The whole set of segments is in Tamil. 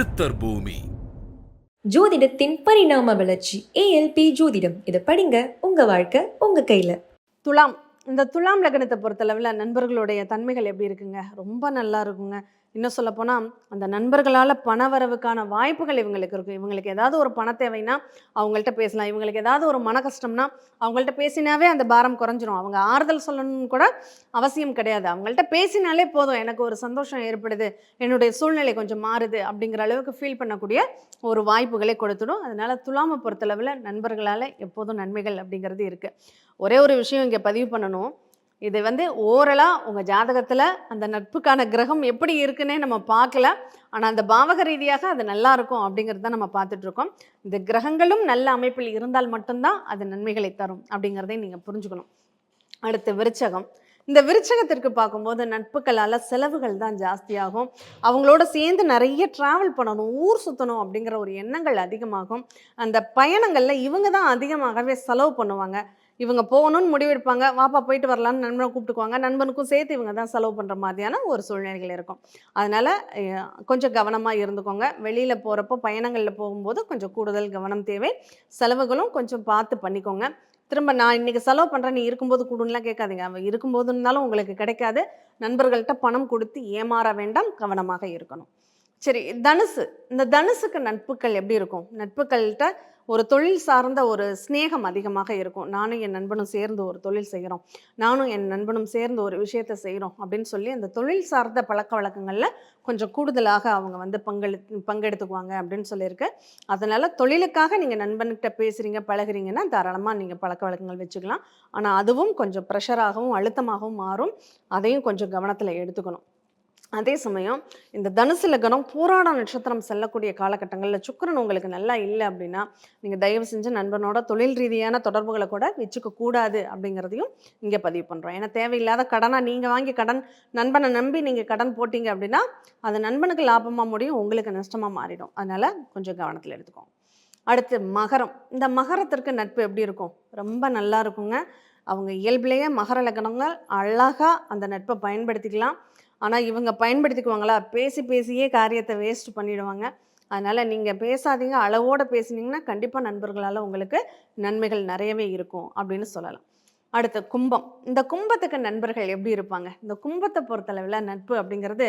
சித்தர் பூமி. ஜோதிடத்தின் பரிணாம வளர்ச்சி ஏஎல்பி ஜோதிடம். இதை படிங்க உங்க வாழ்க்கை உங்க கையில. துலாம். இந்த துலாம் லக்னத்தை பொறுத்தளவில் நண்பர்களுடைய தன்மைகள் எப்படி இருக்குங்க? ரொம்ப நல்லா இருக்குங்க. இன்னும் சொல்லப்போனால் அந்த நண்பர்களால் பண வரவுக்கான வாய்ப்புகள் இவங்களுக்கு இருக்கும் இவங்களுக்கு ஏதாவது ஒரு பண தேவைன்னா அவங்கள்ட்ட பேசலாம். இவங்களுக்கு ஏதாவது ஒரு மன கஷ்டம்னா அவங்கள்ட்ட பேசினாவே அந்த பாரம் குறைஞ்சிரும். அவங்க ஆறுதல் சொல்லணும்னு கூட அவசியம் கிடையாது. அவங்கள்ட்ட பேசினாலே போதும். எனக்கு ஒரு சந்தோஷம் ஏற்படுது. என்னுடைய சூழ்நிலை கொஞ்சம் மாறுது அப்படிங்கிற அளவுக்கு ஃபீல் பண்ணக்கூடிய ஒரு வாய்ப்புகளை கொடுத்துடும். அதனால் துலாமை பொறுத்தளவில் நண்பர்களால் எப்போதும் நன்மைகள் அப்படிங்கிறது இருக்குது ஒரே ஒரு விஷயம் இங்கே பதிவு பண்ணணும். இது வந்து ஓரலாக உங்கள் ஜாதகத்தில் அந்த நட்புக்கான கிரகம் எப்படி இருக்குன்னே நம்ம பார்க்கல. ஆனால் அந்த பாவக ரீதியாக அது நல்லா இருக்கும் அப்படிங்கிறது தான் நம்ம பார்த்துட்ருக்கோம் இந்த கிரகங்களும் நல்ல அமைப்பில் இருந்தால் மட்டும்தான் அது நன்மைகளை தரும் அப்படிங்கிறதை நீங்கள் புரிஞ்சுக்கணும். அடுத்து விருச்சகம். இந்த விருச்சகத்திற்கு பார்க்கும்போது நட்புகளால் செலவுகள் தான் ஜாஸ்தியாகும். அவங்களோட சேர்ந்து நிறைய ட்ராவல் பண்ணணும் ஊர் சுற்றணும் அப்படிங்கிற ஒரு எண்ணங்கள் அதிகமாகும். அந்த பயணங்களில் இவங்க தான் அதிகமாகவே செலவு பண்ணுவாங்க. இவங்க போகணும்னு முடிவெடுப்பாங்க வாப்பா போயிட்டு வரலான்னு நண்பனை கூப்பிட்டுக்குவாங்க. நண்பனுக்கும் சேர்த்து இவங்க தான் செலவு பண்ணுற மாதிரியான ஒரு சூழ்நிலைகள் இருக்கும். அதனால் கொஞ்சம் கவனமாக இருந்துக்கோங்க. வெளியில் போகிறப்போ பயணங்களில் போகும்போது கொஞ்சம் கூடுதல் கவனம் தேவை. செலவுகளும் கொஞ்சம் பார்த்து பண்ணிக்கோங்க. திரும்ப நான் இன்றைக்கி செலவு பண்ணுறேன் நீ இருக்கும்போது கொடுன்னுலாம் கேட்காதீங்க. அவன் இருக்கும்போது இருந்தாலும் உங்களுக்கு கிடைக்காது. நண்பர்கள்ட்ட பணம் கொடுத்து ஏமாற வேண்டாம். கவனமாக இருக்கணும். சரி தனுசு. இந்த தனுசுக்கு நட்புகள் எப்படி இருக்கும்? நட்புகள்கிட்ட ஒரு தொழில் சார்ந்த ஒரு ஸ்நேகம் அதிகமாக இருக்கும். நானும் என் நண்பனும் சேர்ந்து ஒரு தொழில் செய்கிறோம் நானும் என் நண்பனும் சேர்ந்து ஒரு விஷயத்தை செய்கிறோம் அப்படின்னு சொல்லி அந்த தொழில் சார்ந்த பழக்க வழக்கங்களில் கொஞ்சம் கூடுதலாக அவங்க வந்து பங்கெடு பங்கெடுத்துக்குவாங்க அப்படின்னு சொல்லியிருக்கு. அதனால் தொழிலுக்காக நீங்கள் நண்பன்கிட்ட பேசுகிறீங்க பழகுறீங்கன்னா தாராளமாக நீங்கள் பழக்க வழக்கங்கள் வச்சுக்கலாம். ஆனால் அதுவும் கொஞ்சம் ப்ரெஷராகவும் அழுத்தமாகவும் மாறும். அதையும் கொஞ்சம் கவனத்தில் எடுத்துக்கணும். அதே சமயம் இந்த தனுசு லக்னம் போராட நட்சத்திரம் செல்லக்கூடிய காலகட்டங்களில் சுக்கிரன் உங்களுக்கு நல்லா இல்லை அப்படின்னா நீங்கள் தயவு செஞ்சு நண்பனோட தொழில் ரீதியான தொடர்புகளை கூட வச்சுக்க கூடாது அப்படிங்கிறதையும் இங்கே பதிவு பண்ணுறோம் ஏன்னா தேவையில்லாத கடனாக நீங்கள் வாங்கி கடன் நண்பனை நம்பி நீங்கள் கடன் போட்டீங்க அப்படின்னா அது நண்பனுக்கு லாபமாக முடியும் உங்களுக்கு நஷ்டமாக மாறிடும். அதனால் கொஞ்சம் கவனத்தில் எடுத்துக்கோங்க. அடுத்து மகரம். இந்த மகரத்திற்கு நட்பு எப்படி இருக்கும்? ரொம்ப நல்லா இருக்குங்க. அவங்க இயல்பிலேயே மகர லக்னங்கள் அழகாக அந்த நட்பை பயன்படுத்திக்கலாம். ஆனால் இவங்க பயன்படுத்திக்குவாங்களா? பேசி பேசியே காரியத்தை வேஸ்ட் பண்ணிடுவாங்க. அதனால் நீங்கள் பேசாதீங்க. அளவோடு பேசுனீங்கன்னா கண்டிப்பாக நண்பர்களால் உங்களுக்கு நன்மைகள் நிறையவே இருக்கும் அப்படின்னு சொல்லலாம். அடுத்த கும்பம். இந்த கும்பத்துக்கு நண்பர்கள் எப்படி இருப்பாங்க? இந்த கும்பத்தை பொறுத்தளவில் நட்பு அப்படிங்கிறது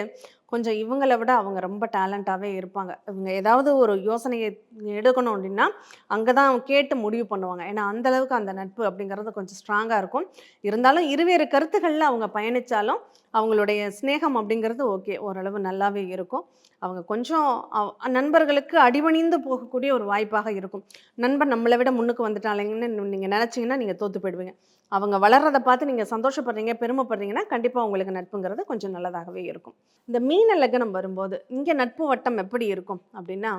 கொஞ்சம் இவங்களை விட அவங்க ரொம்ப டேலண்ட்டாகவே இருப்பாங்க. இவங்க ஏதாவது ஒரு யோசனையை எடுக்கணும் அப்படின்னா அங்கே தான் அவங்க கேட்டு முடிவு பண்ணுவாங்க. ஏன்னா அந்தளவுக்கு அந்த நட்பு அப்படிங்கிறது கொஞ்சம் ஸ்ட்ராங்காக இருக்கும். இருந்தாலும் இருவேறு கருத்துக்களில் அவங்க பயணித்தாலும் அவங்களுடைய ஸ்னேகம் அப்படிங்கிறது ஓகே ஓரளவு நல்லாவே இருக்கும். அவங்க கொஞ்சம் நண்பர்களுக்கு அடிபணிந்து போகக்கூடிய ஒரு வாய்ப்பாக இருக்கும். நண்பர் நம்மளை விட முன்னுக்கு வந்துட்டாங்கன்னு நீங்கள் நினச்சிங்கன்னா நீங்கள் தோற்று போயிடுவீங்க. அவங்க வளர்றதை பார்த்து நீங்கள் சந்தோஷப்படுறீங்க பெருமைப்படுறீங்கன்னா கண்டிப்பாக உங்களுக்கு நட்புங்கிறது கொஞ்சம் நல்லதாகவே இருக்கும். இந்த மீன லக்னம் வரும்போது இங்கே நட்பு வட்டம் எப்படி இருக்கும் அப்படின்னா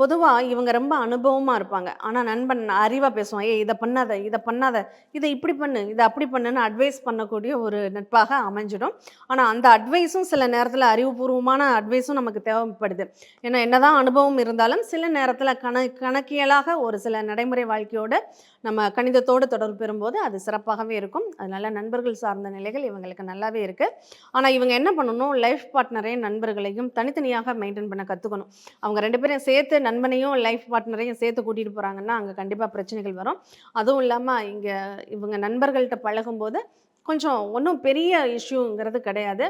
பொதுவாக இவங்க ரொம்ப அனுபவமாக இருப்பாங்க. ஆனால் நண்பன் அறிவாக பேசுவான். ஏய் இதை பண்ணாத இதை பண்ணாத. இதை இப்படி பண்ணு இதை அப்படி பண்ணுன்னு அட்வைஸ் பண்ணக்கூடிய ஒரு நட்பாக அமைஞ்சிடும். ஆனால் அந்த அட்வைஸும் சில நேரத்தில் அறிவுபூர்வமான அட்வைஸும் நமக்கு தேவைப்படுது. ஏன்னா என்னதான் அனுபவம் இருந்தாலும் சில நேரத்தில் கண கணக்கியலாக ஒரு சில நடைமுறை வாழ்க்கையோடு நம்ம கணிதத்தோடு தொடர்பு பெறும்போது அது சிறப்பாகவே இருக்கும். அதனால நண்பர்கள் சார்ந்த நிலைகள் இவங்களுக்கு நல்லாவே இருக்குது ஆனால் இவங்க என்ன பண்ணணும்? லைஃப் பார்ட்னரையும் நண்பர்களையும் தனித்தனியாக மெயின்டைன் பண்ண கற்றுக்கணும் அவங்க ரெண்டு பேரையும் சேர்த்து நண்பனையும் லைஃப் பார்ட்னரையும் சேர்த்து கூட்டிகிட்டு போகிறாங்கன்னா அங்கே கண்டிப்பாக பிரச்சனைகள் வரும். அதுவும் இல்லாமல் இங்கே இவங்க நண்பர்கள்ட்ட பழகும்போது கொஞ்சம் ஒன்றும் பெரிய இஷ்யூங்கிறது கிடையாது.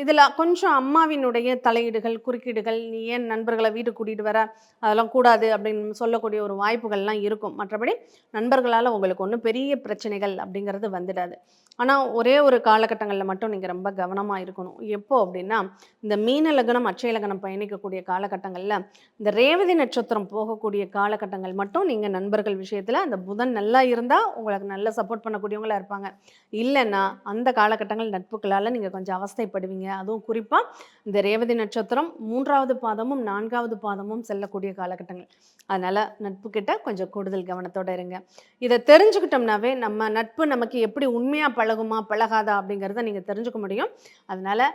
இதில் கொஞ்சம் அம்மாவினுடைய தலையீடுகள் குறுக்கீடுகள் நீ ஏன் நண்பர்களை வீட்டு கூட்டிகிட்டு வர? அதெல்லாம் கூடாது அப்படின்னு சொல்லக்கூடிய ஒரு வாய்ப்புகள்லாம் இருக்கும். மற்றபடி நண்பர்களால் உங்களுக்கு ஒன்றும் பெரிய பிரச்சனைகள் அப்படிங்கிறது வந்துடாது. ஆனால் ஒரே ஒரு காலகட்டங்களில் மட்டும் நீங்கள் ரொம்ப கவனமாக இருக்கணும். எப்போ அப்படின்னா இந்த மீன லக்னம் அச்சய லக்னம் பயணிக்கக்கூடிய காலகட்டங்களில் இந்த ரேவதி நட்சத்திரம் போகக்கூடிய காலகட்டங்கள் மட்டும் நீங்கள் நண்பர்கள் விஷயத்தில் அந்த புதன் நல்லா இருந்தால் உங்களுக்கு நல்ல சப்போர்ட் பண்ணக்கூடியவங்களா இருப்பாங்க. இல்லைன்னா அந்த காலகட்டங்கள் நட்புகளால் நீங்கள் கொஞ்சம் அவஸ்தைப்படுவீங்க. அதுவும் குறிப்பாக இந்த ரேவதி நட்சத்திரம் மூன்றாவது பாதமும் நான்காவது பாதமும் செல்லக்கூடிய காலகட்டங்கள். அதனால் நட்புக்கிட்ட கொஞ்சம் கூடுதல் கவனத்தோடு இருங்க. இதை தெரிஞ்சுக்கிட்டோம்னாவே நம்ம நட்பு நமக்கு எப்படி உண்மையாக பழகுமா பழகாதா அப்படிங்கிறத நீங்கள் தெரிஞ்சுக்க முடியும். அதனால்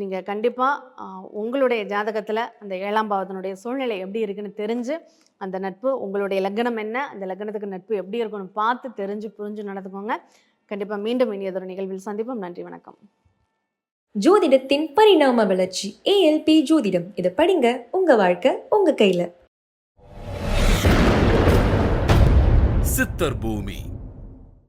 நீங்கள் கண்டிப்பாக உங்களுடைய ஜாதகத்தில் அந்த ஏழாம் பாவத்தினுடைய சூழ்நிலை எப்படி இருக்குன்னு தெரிஞ்சு அந்த நட்பு உங்களுடைய லக்னம் என்ன அந்த லக்னத்துக்கு நட்பு எப்படி இருக்குன்னு பார்த்து தெரிஞ்சு புரிஞ்சு நடந்துக்கோங்க. கண்டிப்பாக மீண்டும் இனியதொரு நிகழ்வில் சந்திப்போம். நன்றி வணக்கம். ஜோதிடத்தின் பரிணாம வளர்ச்சி ஏஎல்பி ஜோதிடம். இதை படிங்க உங்க வாழ்க்கை உங்க கையில. சித்தர் பூமி.